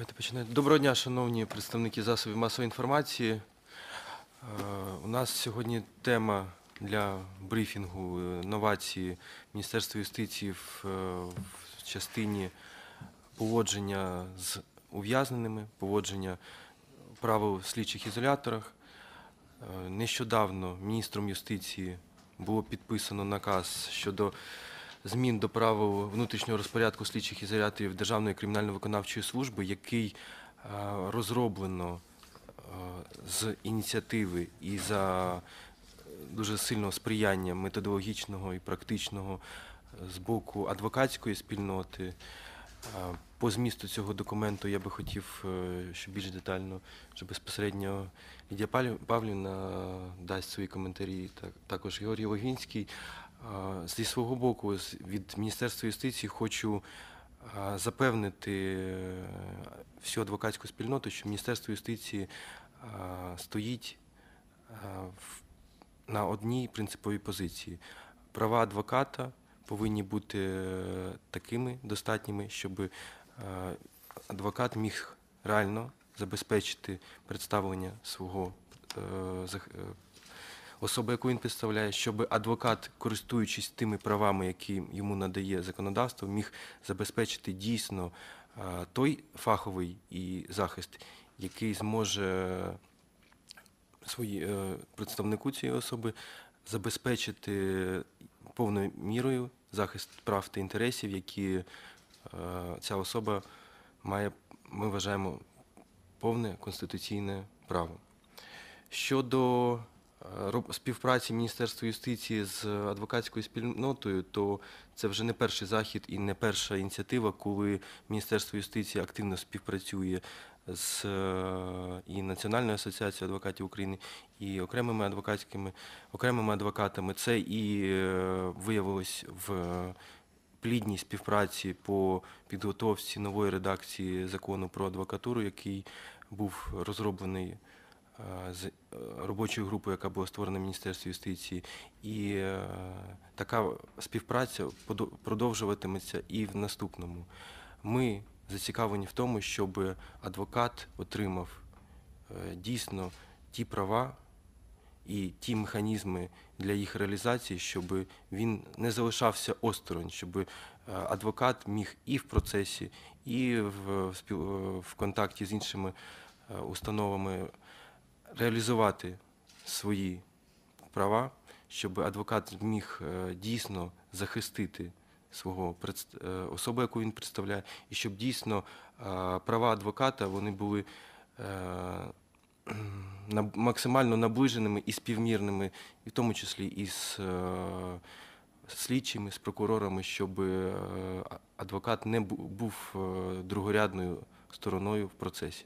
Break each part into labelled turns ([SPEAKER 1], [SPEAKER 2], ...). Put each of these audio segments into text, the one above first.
[SPEAKER 1] Давайте починати. Доброго дня, шановні представники засобів масової інформації. Е, У нас сьогодні тема для брифінгу е, новації Міністерства юстиції в, е, частині поводження з ув'язненими, поводження правил в слідчих ізоляторах. Нещодавно міністром юстиції було підписано наказ щодо змін до правил внутрішнього розпорядку слідчих ізоляторів Державної кримінально-виконавчої служби, який е, розроблено е, з ініціативи і за е, дуже сильного сприяння методологічного і практичного з боку адвокатської спільноти. По змісту цього документу я би хотів, щоб більш детально, що безпосередньо Лідія Павлівна дасть свої коментарі, так- також Георгій Логвінський. Зі свого боку, від Міністерства юстиції хочу запевнити е, всю адвокатську спільноту, що Міністерство юстиції стоїть на одній принциповій позиції. Права адвоката повинні бути е, такими достатніми, щоб е, адвокат міг реально забезпечити представлення свого е, е, яку він представляє, щоб адвокат, користуючись тими правами, які йому надає законодавство, міг забезпечити дійсно той фаховий і захист, який зможе свої, е, представнику цієї особи забезпечити повною мірою захист прав та інтересів, які е, ця особа має, ми вважаємо, повне конституційне право. Щодо співпраці Міністерства юстиції з адвокатською спільнотою, то це вже не перший захід і не перша ініціатива, коли Міністерство юстиції активно співпрацює з е, і Національною асоціацією адвокатів України, і окремими адвокатськими окремими адвокатами. Це і е, виявилось в плідній співпраці по підготовці нової редакції закону про адвокатуру, який був розроблений е, з е, робочою групою, яка була створена в Міністерстві юстиції. І е, така співпраця продовжуватиметься і в наступному. Ми зацікавлені в тому, щоб адвокат отримав е, дійсно ті права і ті механізми для їх реалізації, щоб він не залишався осторонь, щоб е, адвокат міг і в процесі, і в, контакті з іншими е, установами реалізувати свої права, щоб адвокат зміг е, дійсно захистити свого е, особу, яку він представляє, і щоб дійсно е, права адвоката вони були максимально наближеними і співмірними, і в тому числі і з слідчими, з прокурорами, щоб адвокат не був другорядною стороною в процесі.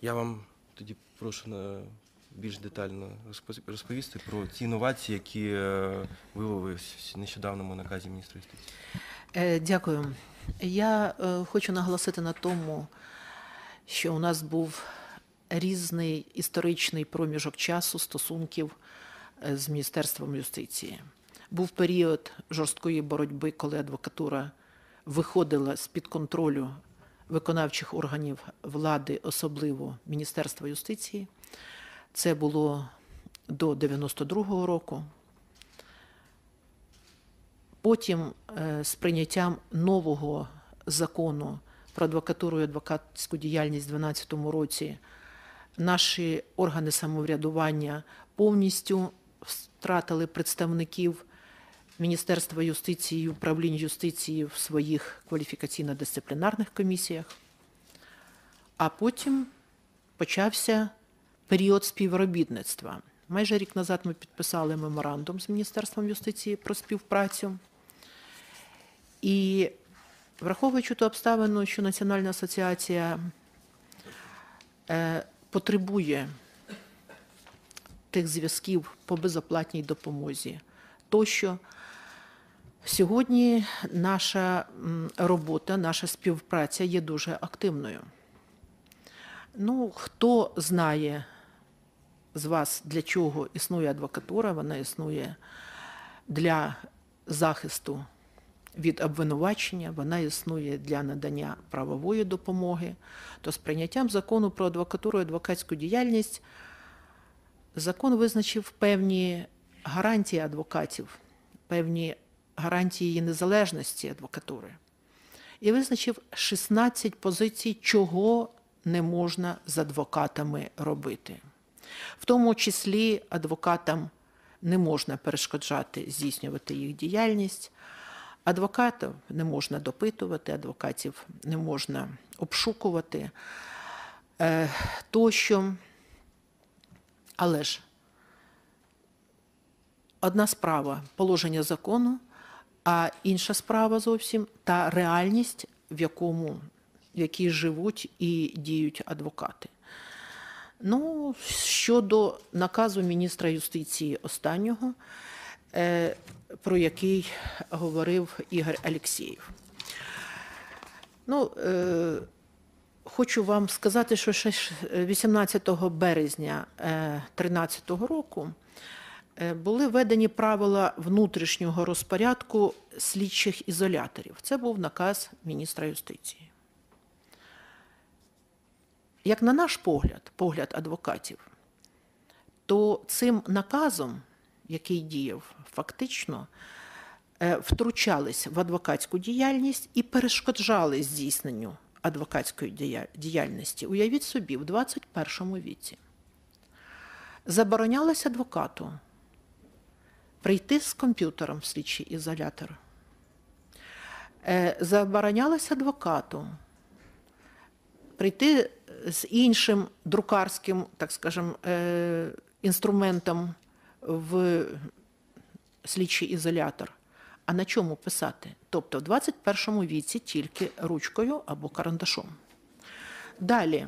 [SPEAKER 1] Я вам тоді прошу на більш детально розпо- розповісти про ті інновації, які е, виявилися в нещодавньому наказі міністра юстиції.
[SPEAKER 2] Е, Дякую. Я е, хочу наголосити на тому, що у нас був різний історичний проміжок часу стосунків з Міністерством юстиції. Був період жорсткої боротьби, коли адвокатура виходила з-під контролю виконавчих органів влади, особливо Міністерства юстиції. Це було до 92-го року. Потім е, з прийняттям нового закону про адвокатуру і адвокатську діяльність у 2012 році наші органи самоврядування повністю втратили представників Міністерства юстиції і управлінь юстиції в своїх кваліфікаційно-дисциплінарних комісіях. А потім почався період співробітництва. Майже рік назад ми підписали меморандум з Міністерством юстиції про співпрацю. І враховуючи ту обставину, що Національна асоціація е, потребує тих зв'язків по безоплатній допомозі, тощо сьогодні наша робота, наша співпраця є дуже активною. Ну, хто знає з вас, для чого існує адвокатура, вона існує для захисту від обвинувачення, вона існує для надання правової допомоги. То з прийняттям закону про адвокатуру і адвокатську діяльність закон визначив певні гарантії адвокатів, певні гарантії її незалежності адвокатури. І визначив 16 позицій, чого не можна з адвокатами робити. В тому числі адвокатам не можна перешкоджати здійснювати їх діяльність, адвокатів не можна допитувати, адвокатів не можна обшукувати е, тощо. Але ж одна справа положення закону, а інша справа зовсім та реальність, в якому в якій живуть і діють адвокати. Ну, щодо наказу міністра юстиції останнього, е, про який говорив Ігор Алєксєєв. Ну, е, хочу вам сказати, що ще ж 18 березня 2013 року е, були введені правила внутрішнього розпорядку слідчих ізоляторів. Це був наказ міністра юстиції. Як на наш погляд, погляд адвокатів, то цим наказом, який діяв фактично, е, втручались в адвокатську діяльність і перешкоджали здійсненню адвокатської діяльності. Уявіть собі, в 21 віці заборонялось адвокату прийти з комп'ютером в слідчий ізолятор. Е, Заборонялось адвокату прийти з іншим друкарським, так скажем, е, інструментом в слідчий ізолятор. А на чому писати? Тобто в 21 віці тільки ручкою або карандашом. Далі.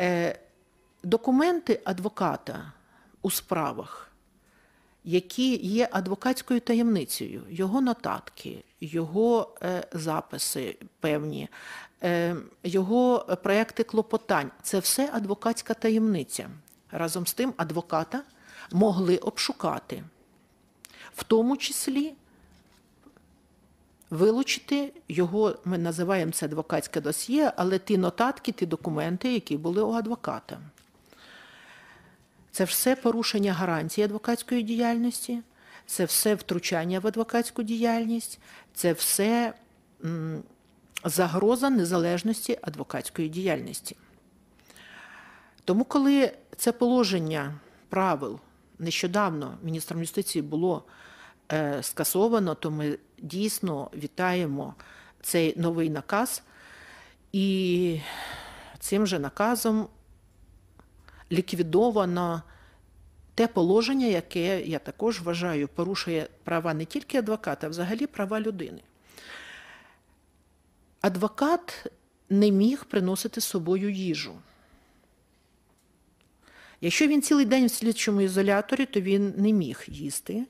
[SPEAKER 2] Е, Документи адвоката у справах, які є адвокатською таємницею, його нотатки, його е, записи певні, е, його проекти клопотань це все адвокатська таємниця. Разом з тим, адвоката могли обшукати, в тому числі вилучити його, ми називаємо це адвокатське досьє, але ті нотатки, ті документи, які були у адвоката. Це все порушення гарантії адвокатської діяльності, це все втручання в адвокатську діяльність, це все загроза незалежності адвокатської діяльності. Тому, коли це положення правил нещодавно міністром юстиції було е, скасовано, то ми дійсно вітаємо цей новий наказ. І цим же наказом ліквідовано те положення, яке я також вважаю порушує права не тільки адвоката, а взагалі права людини. Адвокат не міг приносити з собою їжу. Якщо він цілий день в слідчому ізоляторі, то він не міг їсти,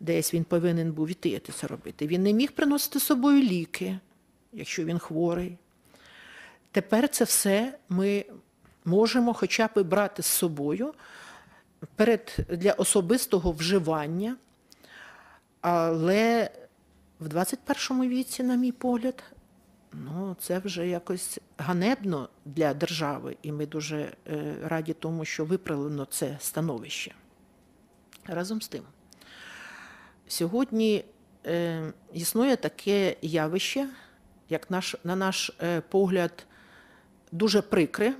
[SPEAKER 2] десь він повинен був іти це робити. Він не міг приносити з собою ліки, якщо він хворий. Тепер це все ми можемо хоча б брати з собою перед, для особистого вживання, але в 21 віці, на мій погляд, ну, це вже якось ганебно для держави, і ми дуже е, раді тому, що виправлено це становище. Разом з тим, сьогодні е, існує таке явище, як наш, на наш е, погляд, дуже прикре,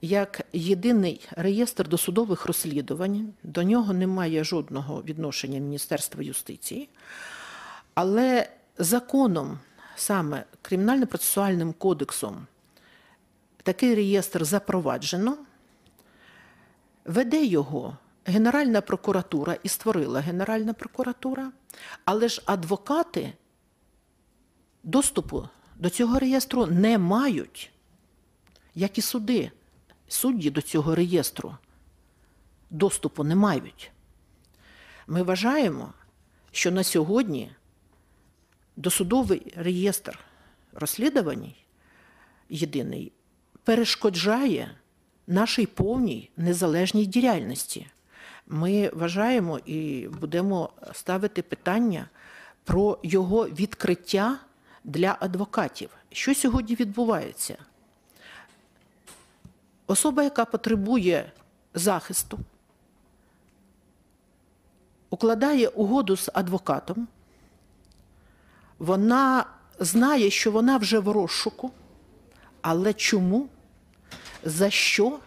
[SPEAKER 2] як єдиний реєстр досудових розслідувань, до нього немає жодного відношення Міністерства юстиції, але законом, саме Кримінально-процесуальним кодексом, такий реєстр запроваджено, веде його Генеральна прокуратура і створила Генеральна прокуратура, але ж адвокати доступу до цього реєстру не мають, як і суди. Судді до цього реєстру доступу не мають. Ми вважаємо, що на сьогодні досудовий реєстр розслідувань єдиний перешкоджає нашій повній незалежній діяльності. Ми вважаємо і будемо ставити питання про його відкриття для адвокатів. Що сьогодні відбувається? Особа, яка потребує захисту, укладає угоду з адвокатом, вона знає, що вона вже в розшуку, але чому, за що,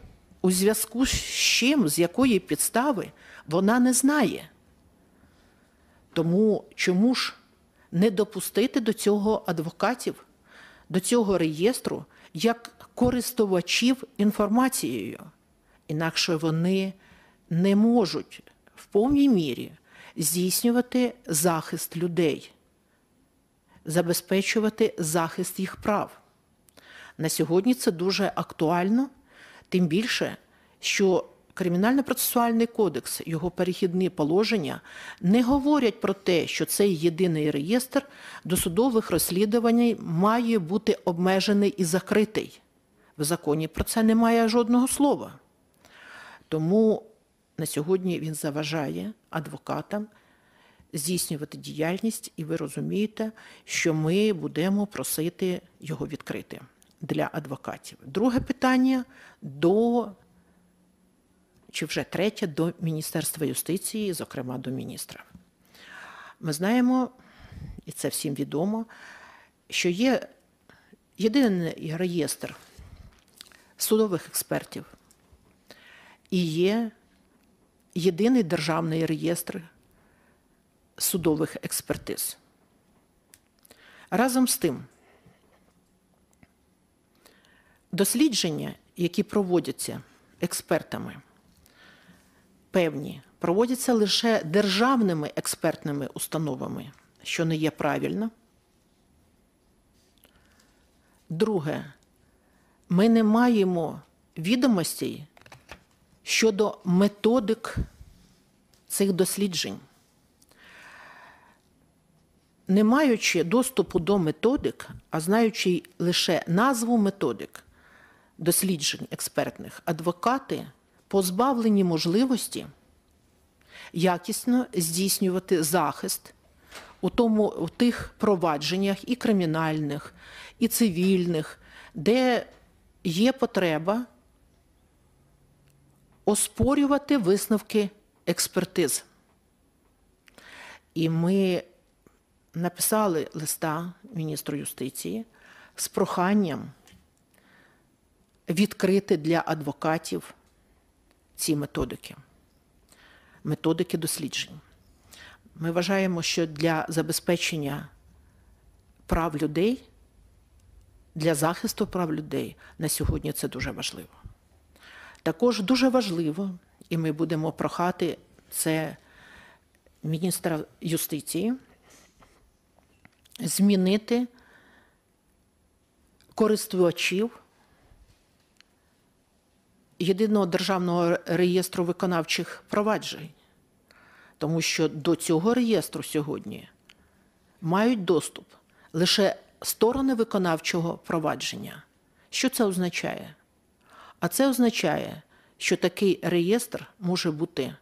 [SPEAKER 2] у зв'язку з чим, з якої підстави, вона не знає. Тому чому ж не допустити до цього адвокатів, до цього реєстру як користувачів інформацією? Інакше вони не можуть в повній мірі здійснювати захист людей, забезпечувати захист їх прав. На сьогодні це дуже актуально, тим більше, що Кримінально-процесуальний кодекс, його перехідні положення не говорять про те, що цей єдиний реєстр досудових розслідувань має бути обмежений і закритий. В законі про це немає жодного слова. Тому на сьогодні він заважає адвокатам здійснювати діяльність, і ви розумієте, що ми будемо просити його відкрити для адвокатів. Друге питання до чи вже третє до Міністерства юстиції, зокрема до міністра. Ми знаємо, і це всім відомо, що є єдиний реєстр судових експертів і є єдиний державний реєстр судових експертиз. Разом з тим, дослідження, які проводяться експертами, певні проводяться лише державними експертними установами, що не є правильно. Друге, ми не маємо відомостей щодо методик цих досліджень. Не маючи доступу до методик, а знаючи лише назву методик досліджень експертних, адвокати позбавлені можливості якісно здійснювати захист у тому у тих провадженнях і кримінальних, і цивільних, де є потреба оспорювати висновки експертиз. І ми написали листа міністру юстиції з проханням відкрити для адвокатів ці методики, методики досліджень. Ми вважаємо, що для забезпечення прав людей, для захисту прав людей на сьогодні це дуже важливо. Також дуже важливо, і ми будемо прохати це міністра юстиції, змінити користувачів єдиного державного реєстру виконавчих проваджень, тому що до цього реєстру сьогодні мають доступ лише сторони виконавчого провадження. Що це означає? А це означає, що такий реєстр може бути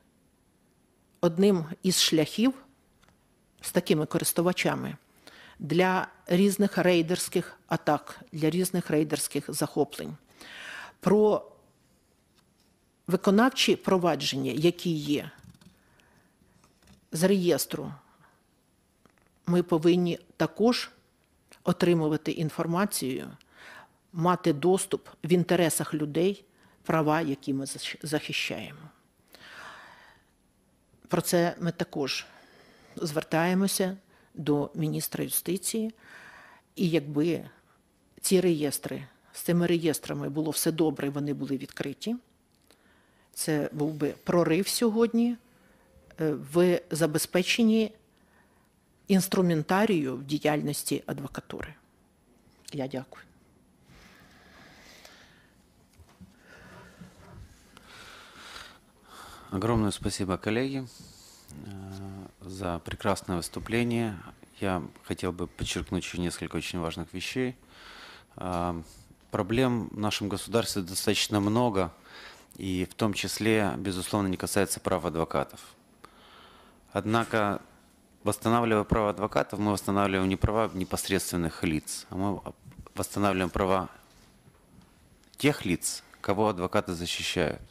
[SPEAKER 2] одним із шляхів з такими користувачами для різних рейдерських атак, для різних рейдерських захоплень. Про виконавчі провадження, які є з реєстру, ми повинні також отримувати інформацію, мати доступ в інтересах людей, права, які ми захищаємо. Про це ми також звертаємося до міністра юстиції, і якби ці реєстри з цими реєстрами було все добре, вони були відкриті. Це був би прорив сьогодні е, в забезпеченні інструментарію в діяльності адвокатури. Я дякую.
[SPEAKER 3] Огромное спасибо, коллеги, э, за прекрасное выступление. Я хотел бы подчеркнуть еще несколько очень важных вещей. Э, Проблем в нашем государстве достаточно много, и в том числе, безусловно, не касается прав адвокатов. Однако восстанавливая права адвокатов, мы восстанавливаем не права непосредственных лиц, а мы восстанавливаем права тех лиц, кого адвокаты защищают.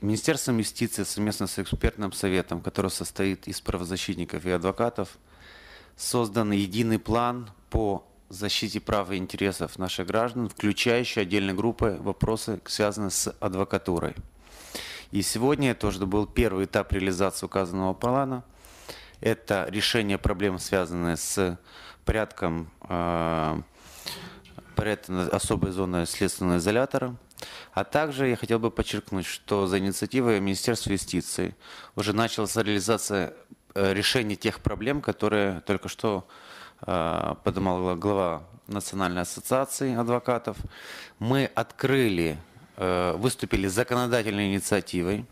[SPEAKER 3] Министерством юстиции совместно с экспертным советом, который состоит из правозащитников и адвокатов, создан единый план по защите прав и интересов наших граждан, включающий отдельной группой вопросы, связанные с адвокатурой. И сегодня это уже был первый этап реализации указанного плана. Это решение проблем, связанных с порядком э, порядка особой зоны следственного изолятора. А также я хотел бы подчеркнуть, что за инициативой Министерства юстиции уже началась реализация э, решения тех проблем, которые только что э, поднимала глава Национальной ассоциации адвокатов. Мы открыли, выступили с законодательной инициативой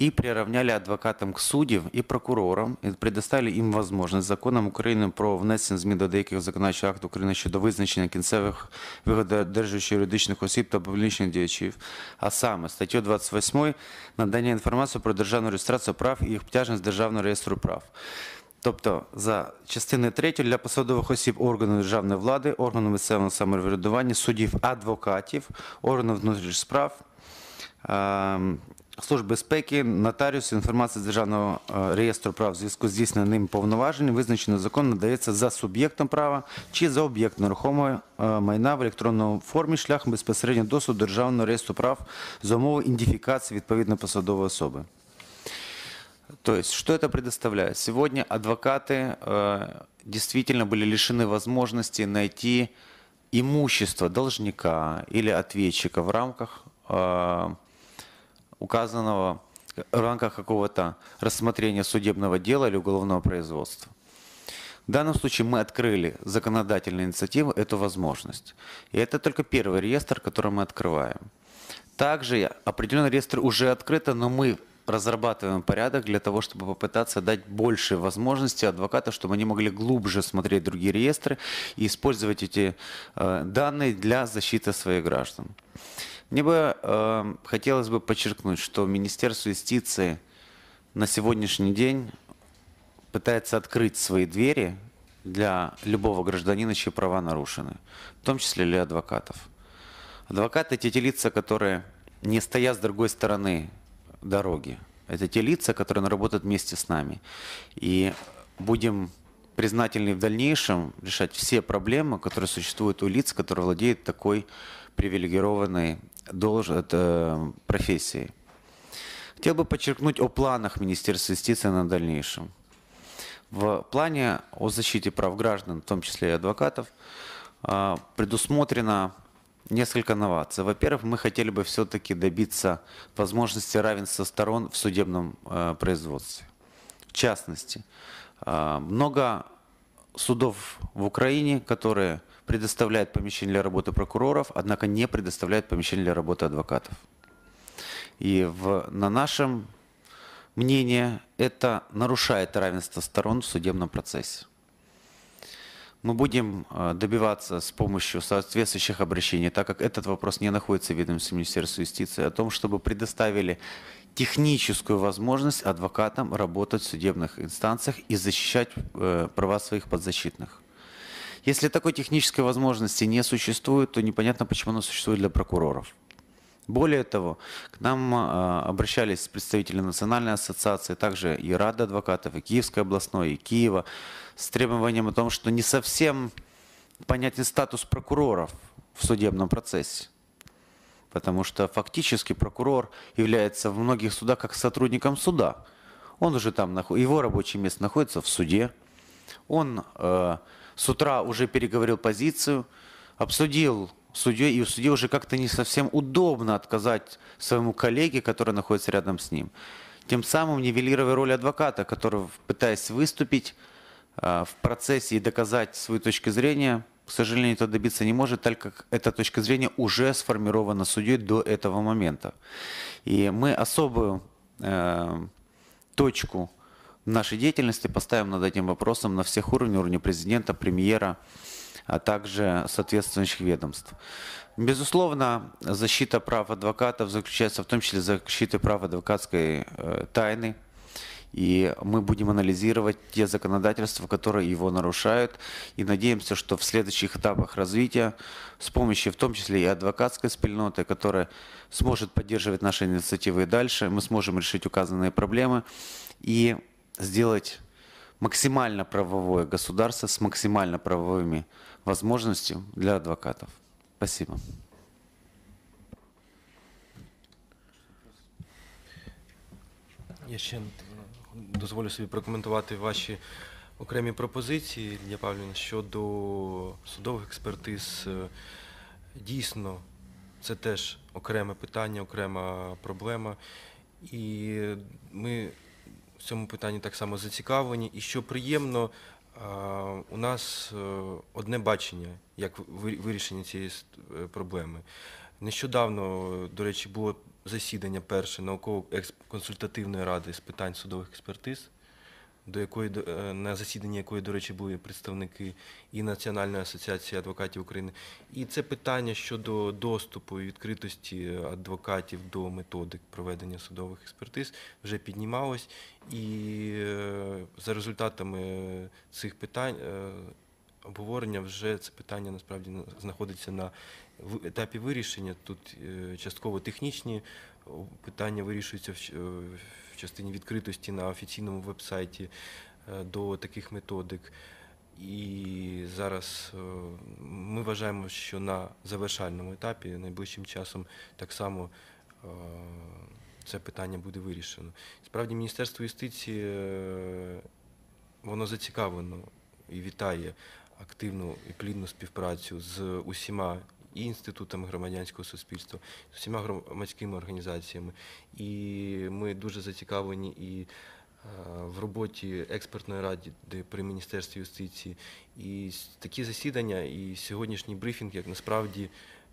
[SPEAKER 3] и приравняли адвокатам к суддям і прокурорам і предоставили їм можливість законом України про внесення змін до деяких законодавчих актів України щодо визначення кінцевих вигододержуючих юридичних осіб та публічних діячів, а саме статтю 28 надання інформації про державну реєстрацію прав і їх обтяжень з державного реєстру прав. Тобто за частиною 3 для посадових осіб органів державної влади, органів місцевого самоврядування, суддів, адвокатів, органів внутрішніх справ, ем, Служб безпеки, нотаріус, інформація з Державного е, реєстру прав в зв'язку з здійсненим повноваженням, визначено закон, надається за суб'єктом права чи за об'єктом нерухомого е, майна в електронному формі шляхом безпосередньо доступу до Державного реєстру прав за умови ідентифікації відповідно посадової особи. То есть, что это предоставляет? Сегодня адвокаты э, действительно были лишены возможности найти имущество должника или ответчика в рамках э, указанного, в рамках какого-то рассмотрения судебного дела или уголовного производства. В данном случае мы открыли законодательную инициативу, эту возможность. И это только первый реестр, который мы открываем. Также определенные реестры уже открыты, но мы разрабатываем порядок для того, чтобы попытаться дать больше возможностей адвокатам, чтобы они могли глубже смотреть другие реестры и использовать эти э, данные для защиты своих граждан. Мне бы э, хотелось бы подчеркнуть, что Министерство юстиции на сегодняшний день пытается открыть свои двери для любого гражданина, чьи права нарушены, в том числе для адвокатов. Адвокаты – это те лица, которые не стоят с другой стороны дороги. Это те лица, которые работают вместе с нами. И будем признательны в дальнейшем решать все проблемы, которые существуют у лиц, которые владеют такой привилегированной долж... профессией. Хотел бы подчеркнуть о планах Министерства юстиции на дальнейшем. В плане о защите прав граждан, в том числе и адвокатов, а, предусмотрено несколько новаций. Во-первых, мы хотели бы все-таки добиться возможности равенства сторон в судебном э, производстве. В частности, э, много судов в Украине, которые предоставляют помещение для работы прокуроров, однако не предоставляют помещение для работы адвокатов. И в, на нашем мнении это нарушает равенство сторон в судебном процессе. Мы будем э, добиваться с помощью соответствующих обращений, так как этот вопрос не находится в ведомстве Министерства юстиции, о том, чтобы предоставили техническую возможность адвокатам работать в судебных инстанциях и защищать э, права своих подзащитных. Если такой технической возможности не существует, то непонятно, почему она существует для прокуроров. Более того, к нам э, обращались представители Национальной ассоциации, также и Рада адвокатов, и Киевской областной, и Киева, с требованием о том, что не совсем понятен статус прокуроров в судебном процессе. Потому что фактически прокурор является в многих судах как сотрудником суда. Он уже там, его рабочее место находится в суде. Он э, с утра уже переговорил позицию, обсудил судье, и у судьи уже как-то не совсем удобно отказать своему коллеге, который находится рядом с ним. Тем самым нивелируя роль адвоката, который, пытаясь выступить э, в процессе и доказать свою точку зрения, к сожалению, это добиться не может, так как эта точка зрения уже сформирована судьей до этого момента. И мы особую э, точку нашей деятельности поставим над этим вопросом на всех уровнях, уровне президента, премьера, а также соответствующих ведомств. Безусловно, защита прав адвокатов заключается в том числе в защите прав адвокатской э, тайны. И мы будем анализировать те законодательства, которые его нарушают. И надеемся, что в следующих этапах развития с помощью в том числе и адвокатской спільноты, которая сможет поддерживать наши инициативы и дальше, мы сможем решить указанные проблемы и сделать максимально правовое государство с максимально правовыми возможностями для адвокатов. Спасибо.
[SPEAKER 1] Я ще дозволю собі прокоментувати ваші окремі пропозиції, Лідія Павлівна, щодо судових експертиз. Дійсно, це теж окреме питання, окрема проблема. І ми в цьому питанні так само зацікавлені. І що приємно, у нас е, одне бачення, як вирішення цієї е, проблеми. Нещодавно, е, до речі, було засідання перше науково-консультативної ради з питань судових експертиз, до якої е, на засіданні якої, до речі, були представники і Національної асоціації адвокатів України. І це питання щодо доступу і відкритості адвокатів до методик проведення судових експертиз вже піднімалось. І е, за результатами цих питань е, обговорення вже це питання насправді знаходиться на етапі вирішення. Тут частково технічні питання вирішуються в частині відкритості на офіційному вебсайті е, до таких методик. І зараз е, ми вважаємо, що на завершальному етапі найближчим часом так само е, це питання буде вирішено. Справді, Міністерство юстиції воно зацікавлено і вітає активну і плідну співпрацю з усіма і інститутами громадянського суспільства, з усіма громадськими організаціями. І ми дуже зацікавлені і е, в роботі експертної ради при Міністерстві юстиції. І такі засідання і сьогоднішній брифінг, як насправді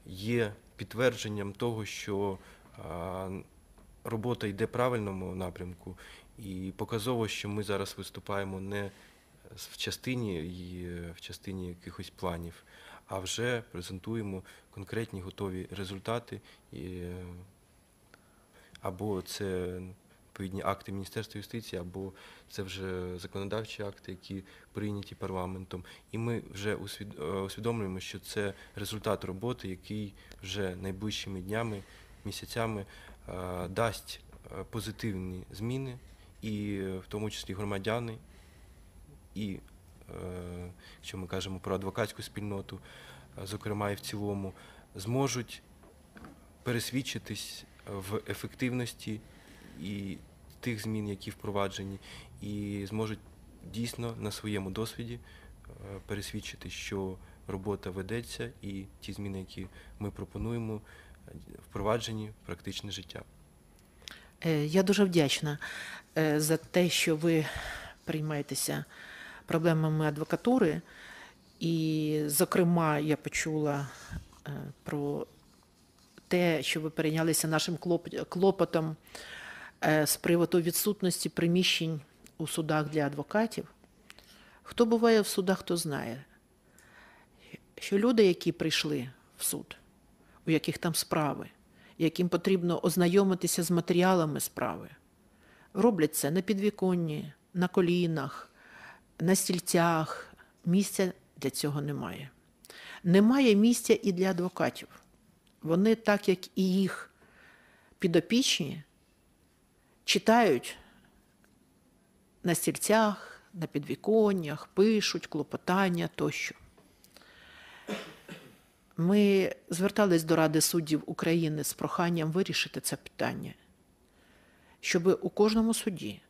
[SPEAKER 1] є підтвердженням того, що робота йде в правильному напрямку, і показово, що ми зараз виступаємо не в частині е, в частині якихось планів, а вже презентуємо конкретні готові результати. Або це відповідні акти Міністерства юстиції, або це вже законодавчі акти, які прийняті парламентом. І ми вже е, усвідомлюємо, що це результат роботи, який вже найближчими днями, місяцями е, дасть е, позитивні зміни, і в тому числі громадяни, і якщо ми кажемо про адвокатську спільноту, е, зокрема і в цілому, зможуть пересвідчитись в ефективності і тих змін, які впроваджені, і зможуть дійсно на своєму досвіді е, пересвідчити, що робота ведеться, і ті зміни, які ми пропонуємо, е, впроваджені в практичне життя.
[SPEAKER 2] Я дуже вдячна за те, що ви приймаєтеся проблемами адвокатури. І, зокрема, я почула е, про те, що ви перейнялися нашим клопотом е, з приводу відсутності приміщень у судах для адвокатів. Хто буває в судах, хто знає, що люди, які прийшли в суд, у яких там справи, яким потрібно ознайомитися з матеріалами справи, роблять це на підвіконні, на колінах, на стільцях. Місця для цього немає. Немає місця і для адвокатів. Вони, так як і їх підопічні, читають на стільцях, на підвіконнях, пишуть клопотання тощо. Ми звертались до Ради суддів України з проханням вирішити це питання, щоб у кожному суді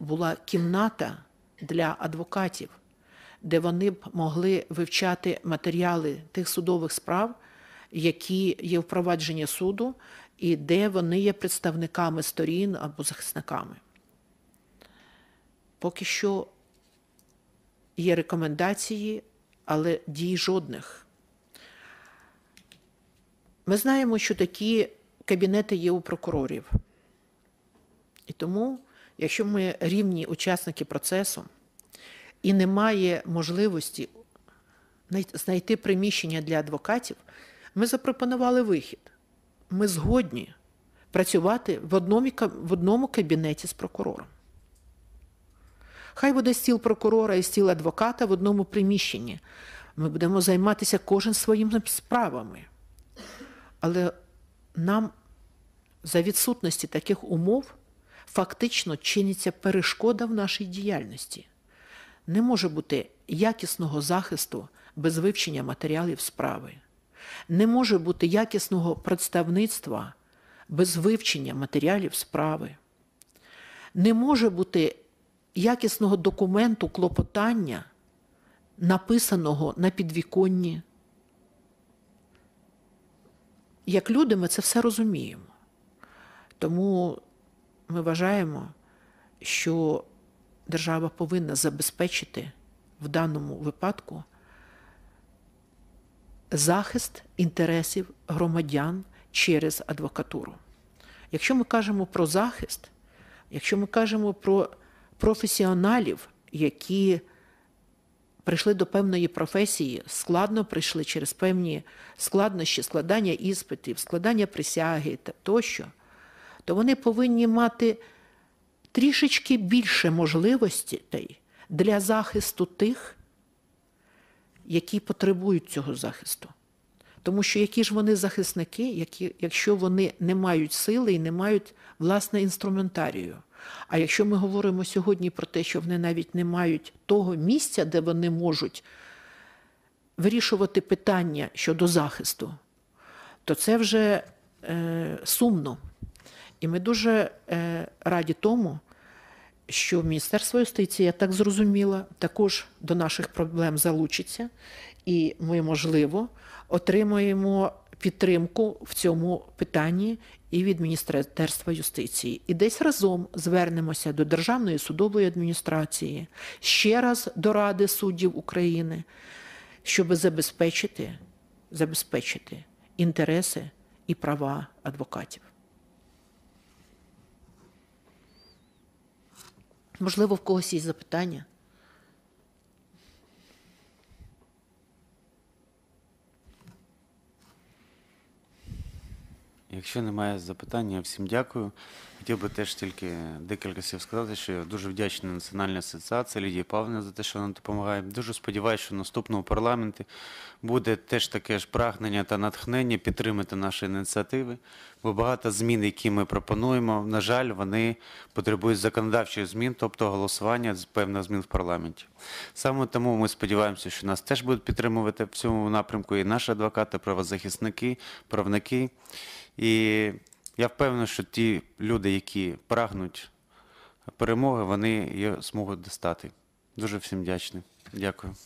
[SPEAKER 2] була кімната для адвокатів, де вони б могли вивчати матеріали тих судових справ, які є впровадження суду, і де вони є представниками сторін або захисниками. Поки що є рекомендації, але дій жодних. Ми знаємо, що такі кабінети є у прокурорів. І тому, якщо ми рівні учасники процесу і немає можливості най- знайти приміщення для адвокатів, ми запропонували вихід. Ми згодні працювати в одному, в одному кабінеті з прокурором. Хай буде стіл прокурора і стіл адвоката в одному приміщенні. Ми будемо займатися кожен своїми справами. Але нам за відсутності таких умов фактично чиниться перешкода в нашій діяльності. Не може бути якісного захисту без вивчення матеріалів справи. Не може бути якісного представництва без вивчення матеріалів справи. Не може бути якісного документу клопотання, написаного на підвіконні. Як люди ми це все розуміємо. Тому ми вважаємо, що держава повинна забезпечити в даному випадку захист інтересів громадян через адвокатуру. Якщо ми кажемо про захист, якщо ми кажемо про професіоналів, які прийшли до певної професії, складно прийшли через певні складнощі, складання іспитів, складання присяги та тощо, то вони повинні мати трішечки більше можливостей для захисту тих, які потребують цього захисту. Тому що які ж вони захисники, які, якщо вони не мають сили і не мають власне інструментарію. А якщо ми говоримо сьогодні про те, що вони навіть не мають того місця, де вони можуть вирішувати питання щодо захисту, то це вже е, сумно. І ми дуже е, раді тому, що Міністерство юстиції, я так зрозуміла, також до наших проблем залучиться, і ми, можливо, отримаємо підтримку в цьому питанні і від Міністерства юстиції. І десь разом звернемося до Державної судової адміністрації, ще раз до Ради суддів України, щоб забезпечити, забезпечити інтереси і права адвокатів. Можливо, в когось є запитання?
[SPEAKER 3] Якщо немає запитань, я всім дякую. Хотів би теж тільки декілька слів сказати, що я дуже вдячний Національній асоціації Лідії Павлівні за те, що вона допомагає. Дуже сподіваюся, що в наступному парламенті буде теж таке ж прагнення та натхнення підтримати наші ініціативи. Бо багато змін, які ми пропонуємо, на жаль, вони потребують законодавчих змін, тобто голосування з певних змін в парламенті. Саме тому ми сподіваємося, що нас теж будуть підтримувати в цьому напрямку і наші адвокати, правозахисники, правники. І я впевнений, що ті люди, які прагнуть перемоги, вони її зможуть достати. Дуже всім вдячний. Дякую.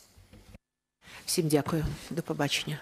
[SPEAKER 2] Всім дякую. До побачення.